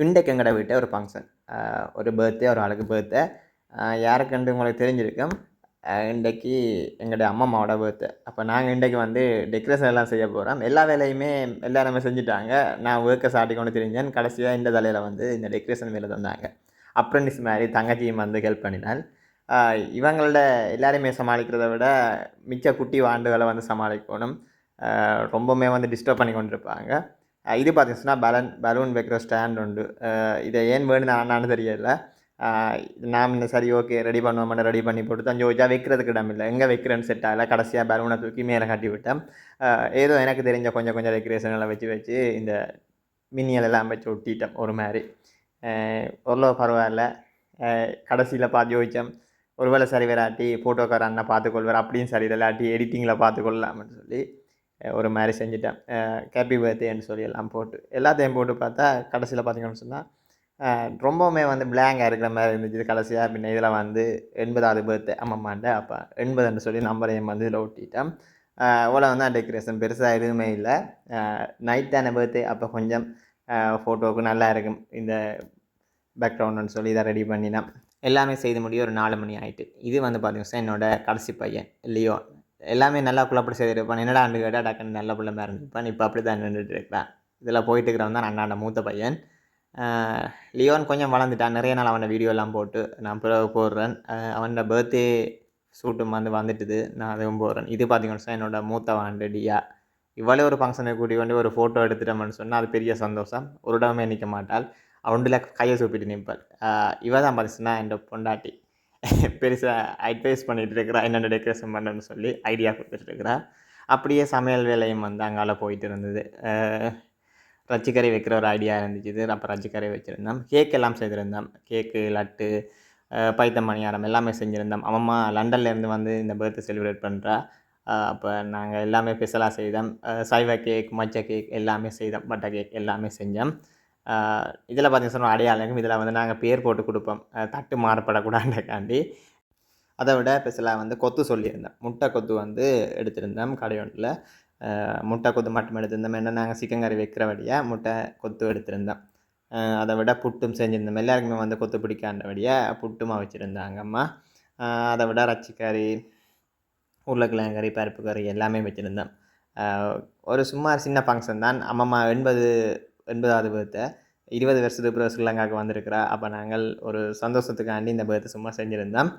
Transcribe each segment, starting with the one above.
இன்றைக்கு எங்கட வீட்டை ஒரு ஃபங்க்ஷன் ஒரு பர்த்டே ஒரு ஆளுக்கு பர்த்டே யாருக்குண்டு உங்களுக்கு தெரிஞ்சிருக்கும் அஹ் இன்றைக்கு எங்களுடைய அம்மாவோட பர்த்டே அப்போ நாங்கள் இன்றைக்கு வந்து டெக்கரேஷன் எல்லாம் செய்ய போகிறோம் எல்லா வேலையுமே எல்லாருமே செஞ்சுட்டாங்க நான் ஒர்க்கை சாட்டி கொண்டு தெரிஞ்சேன் கடைசியாக இந்த தலையில் வந்து இந்த டெக்கரேஷன் வேலை தந்தாங்க அப்ரண்டிஸ் மாதிரி தங்கச்சியும் வந்து ஹெல்ப் பண்ணினாள் இவங்களோட எல்லாருமே சமாளிக்கிறத விட மிச்ச குட்டி வாண்டுகளை வந்து சமாளிக்கணும் ரொம்பவுமே வந்து டிஸ்டர்ப் பண்ணி கொண்டிருப்பாங்க இது பார்த்தீங்கன்னா பலன் பலூன் வைக்கிற ஸ்டாண்ட் உண்டு. இதை ஏன் வேணும் நான் தெரியல. நாம் நான் இந்த சரி ஓகே ரெடி பண்ணுவோம் ரெடி பண்ணி போட்டு தான் ஜோஜா வைக்கிறதுக்கு இடம் இல்லை. எங்கே வைக்கிறேன்னு செட் ஆகல. கடைசியாக பலூனை தூக்கி மேலே கட்டி விட்டேன். ஏதோ எனக்கு தெரிஞ்ச கொஞ்சம் கொஞ்சம் டெக்கரேஷன் எல்லாம் வச்சு வச்சு இந்த மின்னியல் எல்லாம் வச்சு ஒட்டிட்டேன் ஒரு மாதிரி. ஓரளவு பரவாயில்ல. கடைசியில் பார்த்து யோசித்தேன் ஒருவேளை சரி வராட்டி ஃபோட்டோக்கார அண்ணன் பார்த்துக்கொள்வார். அப்படியும் சரி இல்லாட்டி எடிட்டிங்கில் பார்த்துக்கொள்ளலாம்னு சொல்லி. ஒரு மாதிரி செஞ்சுட்டேன். ஹாப்பி பர்த்டேன்னு சொல்லி எல்லாம் போட்டு எல்லாத்தையும் போட்டு பார்த்தா கடைசியில் பார்த்தீங்கன்னு சொன்னால் ரொம்பவுமே வந்து பிளாங்காக இருக்கிற மாதிரி இருந்துச்சு. கடைசியாக பின்ன இதில் வந்து எண்பதாவது பர்த்டே அம்மம்மாண்ட அப்போ எண்பதுன்னு சொல்லி நம்பரையும் வந்து இதில் ஒட்டிட்டேன். அவ்வளோ வந்து டெக்கரேஷன் பெருசாக எதுவுமே இல்லை. நைட் தானே பர்த்டே அப்போ கொஞ்சம் ஃபோட்டோவுக்கு நல்லா இருக்கும். இந்த பேக்ரவுண்டுன்னு சொல்லி இதை ரெடி பண்ணினேன். எல்லாமே செய்து முடிய ஒரு நாலு மணி ஆயிட்டு. இது வந்து பார்த்தீங்கன்னா என்னோடய கடைசி பையன் லியோன் எல்லாமே நல்லா குழப்படி செய்திருப்பான். என்னடா அண்டு கேட்டால் டக்குன்னு நல்ல பிள்ளை மாதிரி இருந்திருப்பான். இப்போ அப்படி தான் நின்றுட்டு இருக்கிறான் இதில் போயிட்டு இருக்கிறவன் தான் அண்ணாண்ட மூத்த பையன். லியோன் கொஞ்சம் வளர்ந்துட்டான். நிறைய நாள் அவனை வீடியோலாம் போட்டு நான் பிறகு போடுறேன். அவனோட பர்த்டே ஷூட்டும் வந்து வந்துட்டுது. நான் அதுவும் போடுறேன். இது பார்த்தீங்கன்னா என்னோட மூத்த வாண்டு டியா. இவ்வளோ ஒரு ஃபங்க்ஷனை கூட்டி கொண்டு ஒரு ஃபோட்டோ எடுத்துட்டோம்னு சொன்னால் அது பெரிய சந்தோஷம். ஒரு இடமே நிற்க மாட்டாள். அவண்டில் கையை சூப்பிட்டு நிற்பாள் இவ தான் பார்த்தீங்கன்னா என்னோட பொண்டாட்டி. பெருசாக அட்வைஸ் பண்ணிகிட்டு இருக்கிறா என்னென்ன டெக்கரேஷன் பண்ணணும்னு சொல்லி ஐடியா கொடுத்துட்ருக்குறா அப்படியே சமையல் வேலையும் வந்து அங்கால போயிட்டு இருந்தது ரச்சிக்கறி வைக்கிற ஒரு ஐடியா இருந்துச்சு. இது அப்போ ரச்சிக்கறி வச்சுருந்தோம். கேக் எல்லாம் செய்திருந்தோம். கேக்கு லட்டு பைத்தம் பைத்த மணியாரம் எல்லாமே செஞ்சுருந்தோம். அம்மா லண்டன்லேருந்து வந்து இந்த பர்த்டே செலிப்ரேட் பண்ணுறா அப்போ நாங்கள் எல்லாமே ஸ்பெஷலாக செய்தோம். ஆஹ் சைவ கேக் மச்ச கேக் எல்லாமே செய்தோம். பட்டர் கேக் எல்லாமே செஞ்சோம். இதில் பார்த்தீங்கன்னா சொன்ன அடையாளம். இதில் வந்து நாங்கள் பேர் போட்டு கொடுப்போம். தட்டு மாறப்படக்கூடாதுக்காண்டி அதை விட ஸ்பெஷலாக வந்து கொத்து சொல்லியிருந்தேன். முட்டை கொத்து வந்து எடுத்திருந்தோம் கடையொன்றில் முட்டை கொத்து மட்டும் எடுத்திருந்தோம். என்ன நாங்கள் சிக்கன் கறி வைக்கிற வழியாக முட்டை கொத்து எடுத்திருந்தோம். அதை விட புட்டும் செஞ்சுருந்தோம். எல்லாருக்குமே வந்து கொத்து பிடிக்காத வழியாக புட்டுமா வச்சுருந்தாங்க அம்மா அதை விட ரச்சிக்கறி உருளைக்கிழங்கு கறி பருப்பு கறி எல்லாமே வச்சுருந்தோம். ஒரு சும்மா சின்ன ஃபங்க்ஷன் தான். அம்மம்மா எண்பது எண்பதாவது பேர்த்தை இருபது வருஷத்துக்கு பிறகு ஸ்ரீலங்காவுக்கு வந்திருக்கிறா. அப்போ நாங்கள் ஒரு சந்தோஷத்துக்காண்டி இந்த பேர்த்தை சும்மா செஞ்சுருந்தோம்.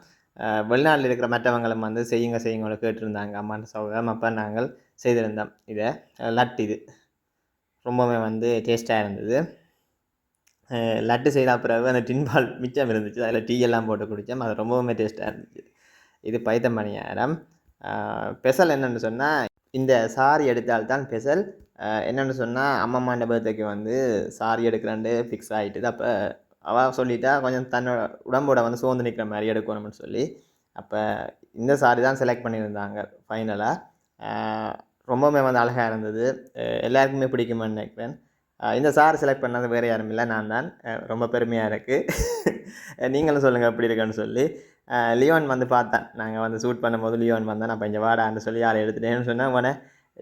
வெளிநாட்டில் இருக்கிற மற்றவங்களும் வந்து செய்யுங்க செய்யுங்க கேட்டிருந்தாங்க. அம்மான்னு சௌகரம் அப்போ நாங்கள் செய்திருந்தோம். இதை லட்டு இது. ரொம்பவுமே வந்து டேஸ்ட்டாக இருந்தது. லட்டு செய்த பிறகு அந்த டின்பால் மிச்சம் இருந்துச்சு. அதில் டீ எல்லாம் போட்டு குடித்தோம். அது ரொம்பவுமே டேஸ்ட்டாக இருந்துச்சு. இது பைத்த ஆரம் ஸ்பெஷல் என்னென்னு சொன்னால் இந்த சாரி எடுத்தால்தான் ஸ்பெஷல் என்னென்னு சொன்னால் அம்மா பர்த்டேக்கு வந்து சாரி எடுக்கிறேன்ட்டு ஃபிக்ஸ் ஆகிட்டுது அப்போ அவள் சொல்லிட்டா கொஞ்சம் தன்னோட உடம்போட வந்து சோர்ந்து நிற்கிற மாதிரி எடுக்கணும்னு சொல்லி. அப்போ இந்த சாரி தான் செலக்ட் பண்ணியிருந்தாங்க ஃபைனலாக ரொம்பவுமே வந்து அழகாக இருந்தது. எல்லாருக்குமே பிடிக்குமென்னு நினைக்கிறேன். இந்த சார் செலக்ட் பண்ணது வேறு யாரும் இல்லை நான் தான். ரொம்ப பெருமையாக இருக்குது நீங்களும் சொல்லுங்கள் எப்படி இருக்குன்னு சொல்லி. லியோன் வந்து பார்த்தேன். நாங்கள் வந்து ஷூட் பண்ணும்போது லியோன் வந்தேன் நான் கொஞ்சம் வாடான்னு சொல்லி யாரை எடுத்துட்டேன்னு சொன்னேன் உடனே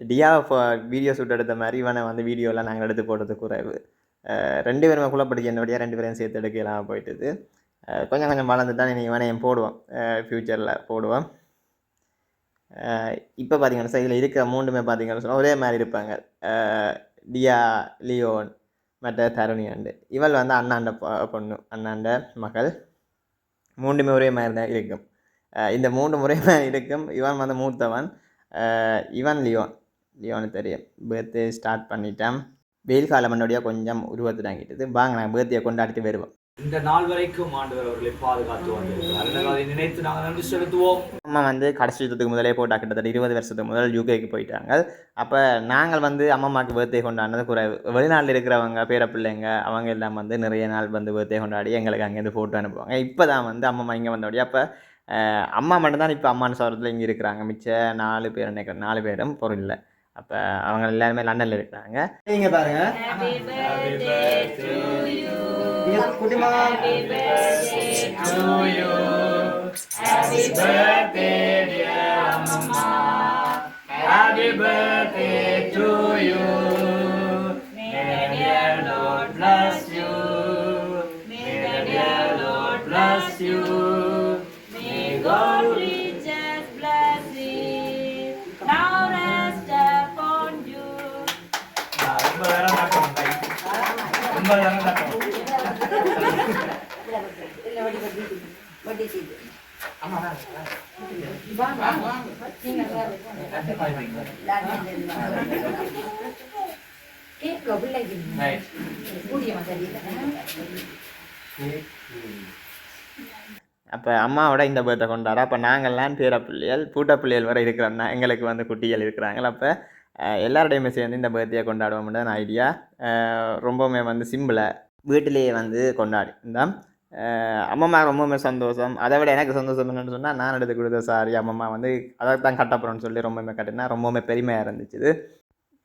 டியாவை வீடியோ ஷூட் எடுத்த மாதிரி இவனை வந்து வீடியோலாம் நாங்கள் எடுத்து போட்டது குறைவு. ரெண்டு பேருமே குள்ளப்படிக்க என்னுடைய ரெண்டு பேரையும் சேர்த்து எடுக்கலாம் போயிட்டுது. கொஞ்சம் கொஞ்சம் கொஞ்சம் வளர்ந்துட்டான் நீ இவனையும் போடுவோம். ஃப்யூச்சரில் போடுவோம். இப்போ பார்த்தீங்கன்னா சார் இதில் இருக்கிற மூன்றுமே பார்த்தீங்கன்னு சொன்னால் ஒரே மாதிரி இருப்பாங்க. டியா லியோன் மற்ற தருணி அண்டு இவள் வந்து அண்ணாண்ட பொண்ணு அண்ணாண்ட மகள். மூன்றுமே ஒரே மாதிரி தான் இருக்கும். இந்த மூன்று முறையுமே மாதிரி இருக்கும். இவன் வந்து மூத்தவன். இவன் லியோன் லியோனு தெரியும் பர்த்டே ஸ்டார்ட் பண்ணிட்டேன். வெயில் காலம் முன்னாடியே கொஞ்சம் உருவத்துடாங்கிட்டது வாங்க நாங்கள் பர்த்டே கொண்டாடிட்டு வருவோம். இந்த நாள் வரைக்கும் ஆண்டவர் அவர்களை பாதுகாத்து வந்திருக்கிறார். நினைத்து நாங்கள் நன்றி செலுத்துவோம். அம்மா வந்து கடைசி யுத்தத்துக்கு முதலே போட்டா கிட்டத்தட்ட இருபது வருஷத்துக்கு முதல் யூகேக்கு போயிட்டாங்க. அப்போ நாங்கள் வந்து அம்மம்மாக்கு பர்த்டே கொண்டாடினது குறைவு வெளிநாட்டில் இருக்கிறவங்க பேர பிள்ளைங்க அவங்க எல்லாம் வந்து நிறைய நாள் வந்து பர்த்டே கொண்டாடி எங்களுக்கு அங்கேருந்து ஃபோட்டோ அனுப்புவாங்க. இப்போ தான் வந்து அம்மம்மா இங்கே வந்தோடய அப்போ அம்மா மட்டும்தான் இப்போ அம்மான்னு சொல்கிறதுல இங்கே இருக்கிறாங்க. மிச்ச நாலு பேர் நினைக்கிறேன். நாலு பேரும் பொருள் இல்லை. அப்போ அவங்க எல்லாருமே லண்டனில் இருக்கிறாங்க. நீங்கள் பாருங்க. குட்டிமா அப்போ அம்மாவோட இந்த பேர்த்தை கொண்டாட. அப்போ நாங்கள்லாம் பேர பிள்ளைகள் பூட்ட பிள்ளைகள் வரை இருக்கிறோம்னா எங்களுக்கு வந்து குட்டிகள் இருக்கிறாங்க. அப்போ எல்லாரோடையுமே சேர்ந்து இந்த பேர்த்தையை கொண்டாடுவோம்னு நான் ஐடியா ரொம்பவுமே வந்து சிம்பிளை வீட்டிலேயே வந்து கொண்டாடி இந்த. அம்மம்மா ரொம்பவுமே சந்தோஷம். அதை விட எனக்கு சந்தோஷம் என்னென்னு சொன்னால் நான் எடுத்து கொடுத்த சாரி அம்மம்மா வந்து அதை தான் கட்டப்புறோன்னு சொல்லி ரொம்பவுமே கட்டினா ரொம்பவுமே பெருமையாக இருந்துச்சு.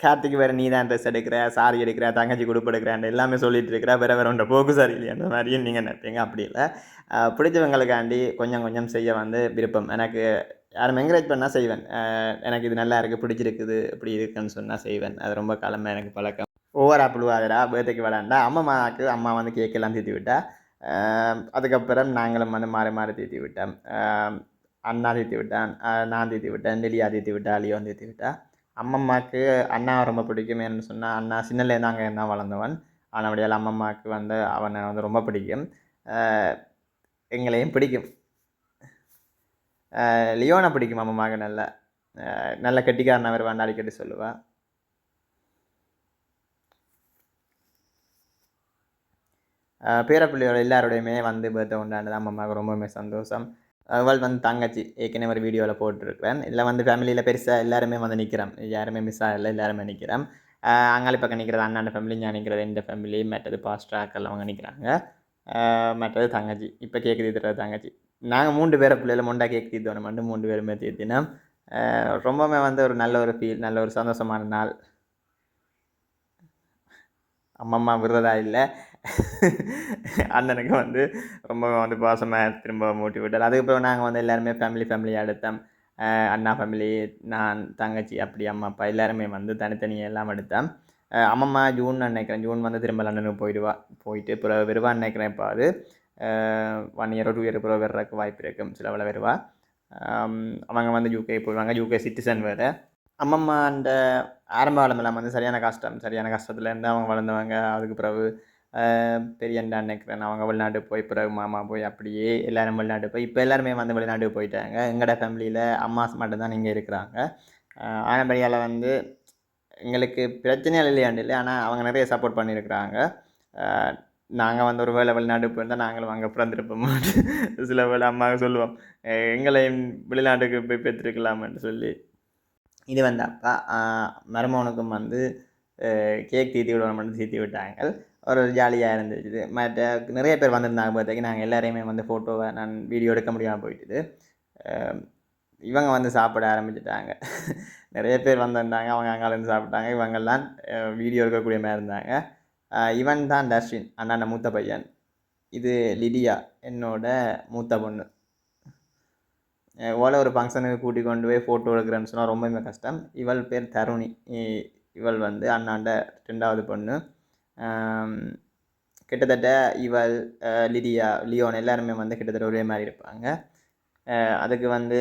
கார்த்திக் வேறு நீ தான் ட்ரெஸ் எடுக்கிற சாரி எடுக்கிற தங்கச்சி கொடுப்பு எடுக்கிறேன் எல்லாமே சொல்லிட்டு இருக்கிற வேறு வேறு ஒன்றை போக்கு சாரி இல்லையன்ற மாதிரியும் நீங்கள் நினைப்பீங்க. அப்படி இல்லை. பிடிச்சவங்களுக்காண்டி கொஞ்சம் கொஞ்சம் செய்ய வந்து விருப்பம். எனக்கு யாரும் என்கரேஜ் பண்ணால் செய்வேன். எனக்கு இது நல்லா இருக்குது பிடிச்சிருக்குது இப்படி இருக்குன்னு சொன்னால் செய்வேன். அது ரொம்ப காலமாக எனக்கு பழக்கம். ஓவராக ஆப்பிள் பேர்த்துக்கு விளாண்டா அம்மாவுக்கு அம்மா வந்து கேக்கெல்லாம் எல்லாம் விட்டா அதுக்கப்புறம் நாங்களும் வந்து மாறி மாறி தீர்த்தி விட்டோம். அண்ணா தீர்த்தி விட்டான் நான் தீர்த்தி விட்டேன் நெலியா தீர்த்தி விட்டா லியோன் தீர்த்தி விட்டா. அம்மம்மாவுக்கு அண்ணா ரொம்ப பிடிக்கும் ஏன்னு சொன்னால் அண்ணா சின்னலேருந்து அங்கே தான் வளர்ந்தவன். ஆனபடியால் அம்மம்மாவுக்கு வந்து அவனை வந்து ரொம்ப பிடிக்கும். எங்களையும் பிடிக்கும். லியோனை பிடிக்கும் அம்மம்மாவுக்கு நல்ல. நல்ல நல்ல அவர் வருவான் அடிக்கடி சொல்லுவேன் பேரப்பிள்ளைகள் எல்லாரோடையுமே வந்து பர்த்டே கொண்டாடுறது அம்மாவுக்கு ரொம்பவுமே சந்தோஷம். அவள் வந்து தங்கச்சி ஏற்கனவே ஒரு வீடியோவில் போட்டிருக்கிறேன். இல்லை வந்து ஃபேமிலியில் பெருசாக எல்லாருமே வந்து நிற்கிறோம் யாருமே மிஸ் ஆகலை எல்லாருமே நிற்கிறோம் அங்காளி பக்கம் நிற்கிறது அண்ணாண்ட ஃபேமிலி ஞான் நிற்கிறது இந்த ஃபேமிலி மற்றது பாஸ்ட்ராக்கள் அவங்க நிற்கிறாங்க மற்றது தங்கச்சி. இப்போ கேக் தீர்த்துறது தங்கச்சி. நாங்கள் மூன்று பேரை பிள்ளைகள் மொண்டா கேக் தீர்த்தோம் மட்டும் மூன்று பேருமே தீர்த்தினோம் ரொம்பவுமே வந்து ஒரு நல்ல ஒரு ஃபீல் நல்ல ஒரு சந்தோஷமான நாள். அம்மம்மா விடுறதா இல்லை. அண்ணனுக்கு வந்து ரொம்ப வந்து பாசமாக திரும்ப மூட்டி விட்டார் அதுக்கப்புறம் நாங்கள் வந்து எல்லாருமே ஃபேமிலி ஃபேமிலியாக எடுத்தோம். அண்ணா ஃபேமிலி நான் தங்கச்சி அப்படி அம்மா அப்பா எல்லாருமே வந்து தனித்தனியாக எல்லாம் எடுத்தோம். அம்மம்மா ஜூன் நினைக்கிறேன். ஜூன் வந்து திரும்ப லண்டனுக்கு போயிடுவா. போயிட்டு பிறகு வருவான்னு நினைக்கிறேன் இப்போ அது. ஒன் இயரோ டூ இயர் பிறகு வர்றதுக்கு வாய்ப்பு இருக்கும் சில வருவா. அவங்க வந்து யூகே போயிடுவாங்க. யூகே சிட்டிசன் வேறு. அம்மம்மா அந்த ஆரம்ப காலமெல்லாம் வந்து சரியான கஷ்டம். சரியான கஷ்டத்துலேருந்து அவங்க வளர்ந்தவங்க. அதுக்கு பிறகு ஆஹ், பெரியண்டா நினைக்கிறேன் அவங்க வெளிநாட்டு போய் பிறகு மாமா போய் அப்படியே எல்லாரும் வெளிநாட்டு போய் இப்போ எல்லாருமே வந்து வெளிநாட்டுக்கு போயிட்டாங்க. எங்களோட ஃபேமிலியில் அம்மாஸ் மட்டும்தான் இங்கே இருக்கிறாங்க. ஆனபடியால் வந்து எங்களுக்கு பிரச்சனைகள் இல்லையாண்டு இல்லை. ஆனால் அவங்க நிறைய சப்போர்ட் பண்ணியிருக்கிறாங்க. நாங்கள் வந்து ஒரு வேலை வெளிநாட்டுக்கு போயிருந்தால் நாங்களும் அங்கே பிறந்திருப்போம். சில வேலை அம்மாவுக்கு சொல்லுவோம் எங்களையும் வெளிநாட்டுக்கு போய் பெற்றிருக்கலாம்னு சொல்லி. இது வந்து அப்பா மருமகனுக்கும் வந்து கேக் தீத்தி விடுவோம் மட்டும் தீத்தி விட்டாங்க. ஒரு ஜாலியாக இருந்துச்சு மற்ற நிறைய பேர் வந்திருந்தாங்க பார்த்தாக்கி நாங்கள் எல்லோரையுமே வந்து ஃபோட்டோவை நான் வீடியோ எடுக்க முடியாமல் போயிட்டுது. இவங்க வந்து சாப்பிட ஆரம்பிச்சிட்டாங்க. நிறைய பேர் வந்திருந்தாங்க. அவங்க அங்காலேருந்து சாப்பிட்டாங்க. இவங்கெல்லாம் வீடியோ எடுக்கக்கூடிய மாதிரி இருந்தாங்க. இவன் தான் டஸ்டின் அண்ணாண்ட மூத்த பையன். இது லிடியா என்னோட மூத்த பொண்ணு. இவளை ஒரு ஃபங்க்ஷனுக்கு கூட்டி கொண்டு போய் ஃபோட்டோ எடுக்கிறேன்னு சொன்னால் ரொம்பவுமே கஷ்டம். இவள் பேர் தருணி. இவள் வந்து அண்ணாண்ட ரெண்டாவது பொண்ணு. கிட்டத்தட்ட இவள் லிடியா லியோன் எல்லாருமே வந்து கிட்டத்தட்ட ஒரே மாதிரி இருப்பாங்க. அதுக்கு வந்து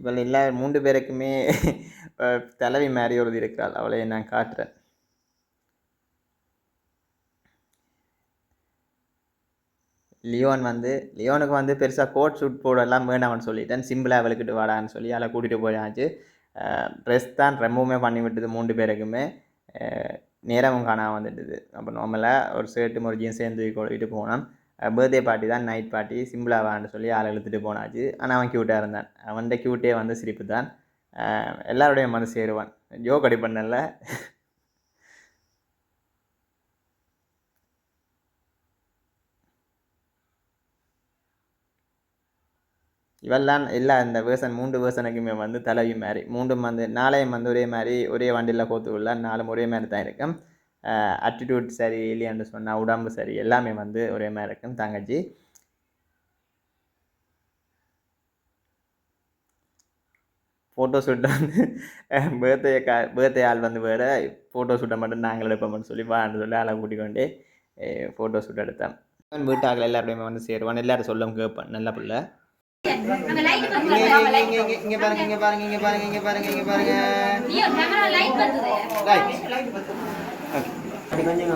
இவள் எல்லா மூன்று பேருக்குமே தலைவி மாதிரி ஒரு இருக்கிறாள். அவளை நான் காட்டுறேன். லியோன் வந்து லியோனுக்கு வந்து பெருசாக கோட் ஷூட் போடலாம் வேண்டாம்னு சொல்லிட்டேன். சிம்பிளாக விளக்கிட்டு வாடான்னு சொல்லி அதில் கூட்டிகிட்டு போயாச்சு. ட்ரெஸ் தான் ரொம்பவுமே பண்ணி விட்டது மூன்று பேருக்குமே. நேரமும் காணாமல் வந்துட்டுது. அப்போ நார்மலாக ஒரு ஷர்ட்டு ஒரு ஜீன்ஸ் சேர்ந்து கொழுவிட்டு போனோம் பர்த்டே பார்ட்டி தான் நைட் பார்ட்டி சிம்பிளாக வான்னு சொல்லி ஆளை இழுத்துட்டு போனாச்சு. ஆனால் அவன் க்யூட்டாக இருந்தான். அவன்கிட்ட க்யூட்டே வந்து சிரிப்பு தான் எல்லாருடைய மனசு சேருவான். ஜோக் அடி இவெல்லாம் எல்லா இந்த வேர்சன் மூன்று வேர்சனுக்குமே வந்து தலைவி மாதிரி மூன்றும் வந்து நாளையும் வந்து ஒரே மாதிரி ஒரே வண்டியில் கோத்து உள்ள நாலும் ஒரே மாதிரி தான் இருக்கும். அட்டிடியூட் சரி இல்லையான்னு சொன்னால் உடம்பு சரி எல்லாமே வந்து ஒரே மாதிரி இருக்கும் தங்கச்சி. ஃபோட்டோ ஷூட் வந்து பேர்த்டே கா பேர்த்டே ஆள் வந்து வேறு ஃபோட்டோ ஷூட்டை மட்டும் நாங்கள் எடுப்போம்னு சொல்லி வான்னு சொல்லி ஆளை கூட்டிக்கொண்டு ஃபோட்டோ ஷூட் எடுத்தேன் வீட்டாக்கள் எல்லாருடையுமே வந்து சேருவான். எல்லாரும் சொல்லும் கேட்பேன் நல்ல பிள்ளை. இங்க பாருங்க இங்க பாருங்க இங்க பாருங்க இங்க பாருங்க இங்க பாருங்க நீயோ கேமரா லைட் பத்துது லைட் அது கொஞ்சம்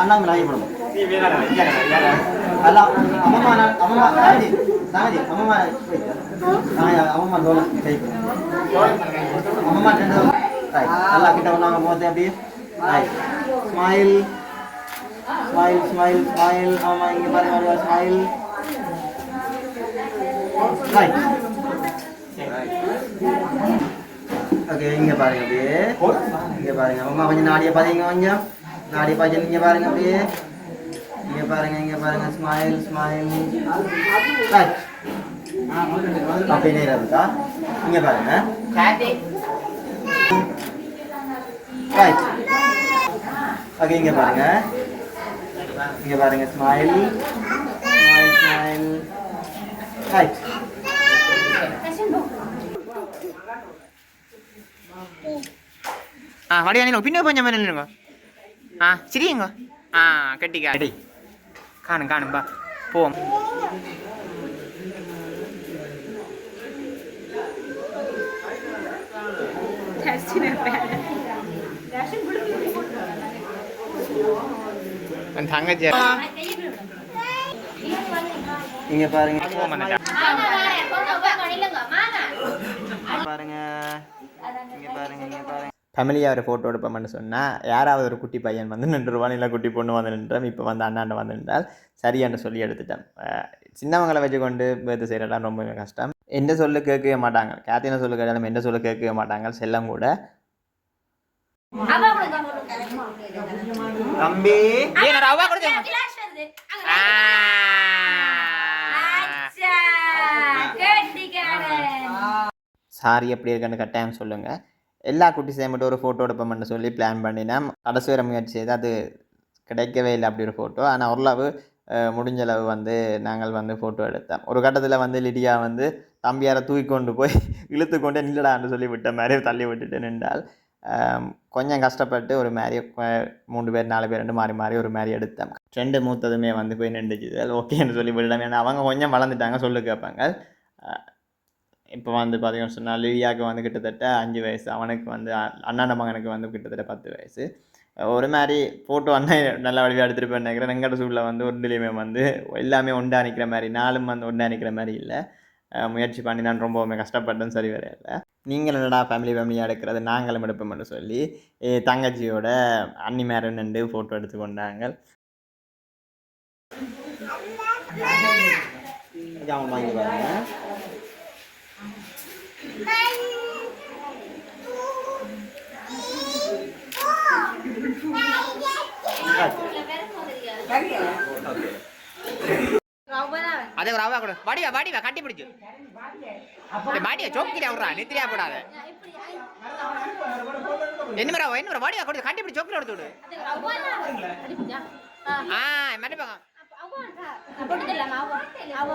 அண்ணா லைட் போடுங்க நீ வேற அல்ல அம்மா அம்மா சாமி சாமி அம்மா அம்மா லோல கை அம்மா இங்க பாருங்க ஸ்மைல் ஓகே இங்க பாருங்க அப்படியே இங்க பாருங்க அம்மா கொஞ்சம் நாடிய பாருங்க கொஞ்சம் நாடிய பாய்ச்சல் இங்க பாருங்க அப்படியே இங்க பாருங்க இங்க பாருங்க ஸ்மைல் ஸ்மைல் ரைட் அப்படியே இருக்கா இங்க பாருங்க ரைட் ஓகே இங்க பாருங்க இங்க பாருங்க ஸ்மைல் ஸ்மைல் ஸ்மைல் ரைட் ஆ வடிவா நீங்க பின்ன கொஞ்சம் மேலே நில்லுங்க. ஆ சிரியுங்க. ஆ கட்டிக்கா அடி. காணும் காணும் பா. போவோம் தங்கச்சி. இங்க பாருங்க போவோம் அந்த மாமா வாரேன். போங்க, போங்க, நில்லுங்க. மாமா. பாருங்க இங்க பாருங்க இங்க பாருங்க ஃபேமிலியாக ஒரு ஃபோட்டோ எடுப்போம்னு சொன்னால் யாராவது ஒரு குட்டி பையன் வந்து நின்றுருவான் இல்லை குட்டி பொண்ணு வந்து நின்றான் இப்போ வந்து அண்ணாண்ட வந்து நின்றால் சரியான்னு சொல்லி எடுத்துட்டேன் சின்னவங்களை வச்சுக்கொண்டு பேர்த்து செய்கிறலாம் ரொம்ப கஷ்டம் எந்த சொல்லு கேட்கவே மாட்டாங்க கேத்தின சொல்லு கேட்டாலும் எந்த சொல்லு கேட்கவே மாட்டாங்க செல்லம் கூட. தம்பி சாரி எப்படி இருக்குன்னு கட்டாயம் சொல்லுங்கள் எல்லா குட்டிஸையும் மட்டும் ஒரு ஃபோட்டோ எடுப்போம்னு சொல்லி பிளான் பண்ணினேன். கடைசி வர முயற்சி செய்து அது கிடைக்கவே இல்லை அப்படி ஒரு ஃபோட்டோ ஆனால் ஓரளவு முடிஞ்சளவு வந்து நாங்கள் வந்து ஃபோட்டோ எடுத்தோம். ஒரு கட்டத்தில் வந்து லிடியா வந்து தம்பியாரை தூக்கி கொண்டு போய் இழுத்து கொண்டே நில்லடான்னு சொல்லி விட்ட மாதிரி தள்ளி விட்டுட்டு நின்றால் கொஞ்சம் கஷ்டப்பட்டு ஒரு மாதிரி மூணு பேர் நாலு பேர் ரெண்டு மாறி மாறி ஒரு மாதிரி எடுத்தேன் ரெண்டு மூத்ததுமே வந்து போய் நின்றுச்சு. ஓகேன்னு சொல்லி விடலாம். ஏன்னா அவங்க கொஞ்சம் வளர்ந்துட்டாங்க சொல்லு கேட்பாங்க. இப்போ வந்து பார்த்தீங்கன்னு சொன்னால் லிவியாவுக்கு வந்து கிட்டத்தட்ட அஞ்சு வயசு அவனுக்கு வந்து அண்ணாண்ட மகனுக்கு வந்து கிட்டத்தட்ட பத்து வயசு. ஒரு மாதிரி ஃபோட்டோ அண்ணன் நல்ல வடிவாக எடுத்துகிட்டு போய் நினைக்கிறேன். வெங்கட சூழில் வந்து ஒன்றுலேயுமே வந்து எல்லாமே ஒன்றா நிற்கிற மாதிரி நாலும் வந்து ஒன்றா நிற்கிற மாதிரி இல்லை. முயற்சி பண்ணி நான் ரொம்பவுமே கஷ்டப்பட்டேன் சரி வரையில நீங்கள் என்னடா ஃபேமிலி ஃபேமிலியாக எடுக்கிறது? நாங்களும் எடுப்போம்னு சொல்லி தங்கச்சியோட அண்ணி மேரன் நின்று ஃபோட்டோ எடுத்து கொண்டாங்க வாங்கி பாருங்க. அதே ஒரு ரவா கொடு வடிவா வடிவா கட்டி பிடிச்சு வடிவா சோக்கிரியா விட்றா நித்திரியா போடாத என்ன ரவா என்ன வடிவா கொடு கட்டி பிடிச்சு சோக்கில எடுத்து விடு ஆ மன்னிப்பாங்க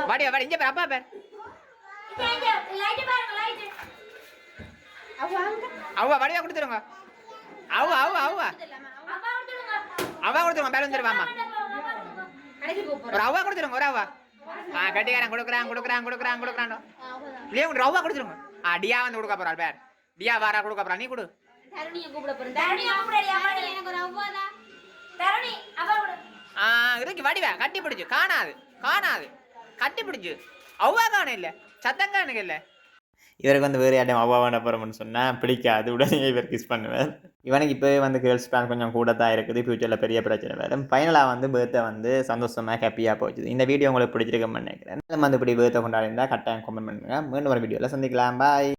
வடிவா வடி இங்க பேர் அப்பா பேர் அவ்வா வடையா கொடுத்துருங்க. அவ்வா அவ்வா அவ்வா. அவ்வா கொடுத்துருங்க பேர் வந்துருவாமா ஒரு அவ்வா கொடுத்துருங்க ஒரு அவ்வா. ஆ கட்டிக்காரன் கொடுக்குறான் கொடுக்குறான் கொடுக்குறான் கொடுக்குறான். இல்லையே ஒரு அவ்வா கொடுத்துருங்க. ஆ டியா வந்து கொடுக்க போறாள் பேர். டியா வாரா கொடுக்க போறா நீ கொடு. ஆ இருக்கு வடிவா கட்டி பிடிச்சு காணாது காணாது. கட்டி பிடிச்சு அவ்வா காணும் இல்லை. சத்தம் காணுங்க இவருக்கு வந்து வேறு யாரையும் அவ்வா வேண்ட போகிறோம்னு சொன்னால் பிடிக்காது. உடனே இவர் கிஸ் பண்ணுவார். இவனுக்கு இப்போவே வந்து கேர்ள்ஸ் பேன் கொஞ்சம் கூட தான் இருக்குது ஃப்யூச்சரில் பெரிய பிரச்சனை வரும் ஃபைனலாக வந்து பேர்த்தை வந்து சந்தோஷமாக ஹாப்பியாக போச்சு இந்த வீடியோ உங்களுக்கு பிடிச்சிருக்குன்னு நினைக்கிறேன். நம்ம வந்து இப்படி பேர்த்தை கொண்டாடிருந்தால் கட்டாயம் கமெண்ட் பண்ணுங்கள் மீண்டும் ஒரு வீடியோவில் சந்திக்கலாம். பாய்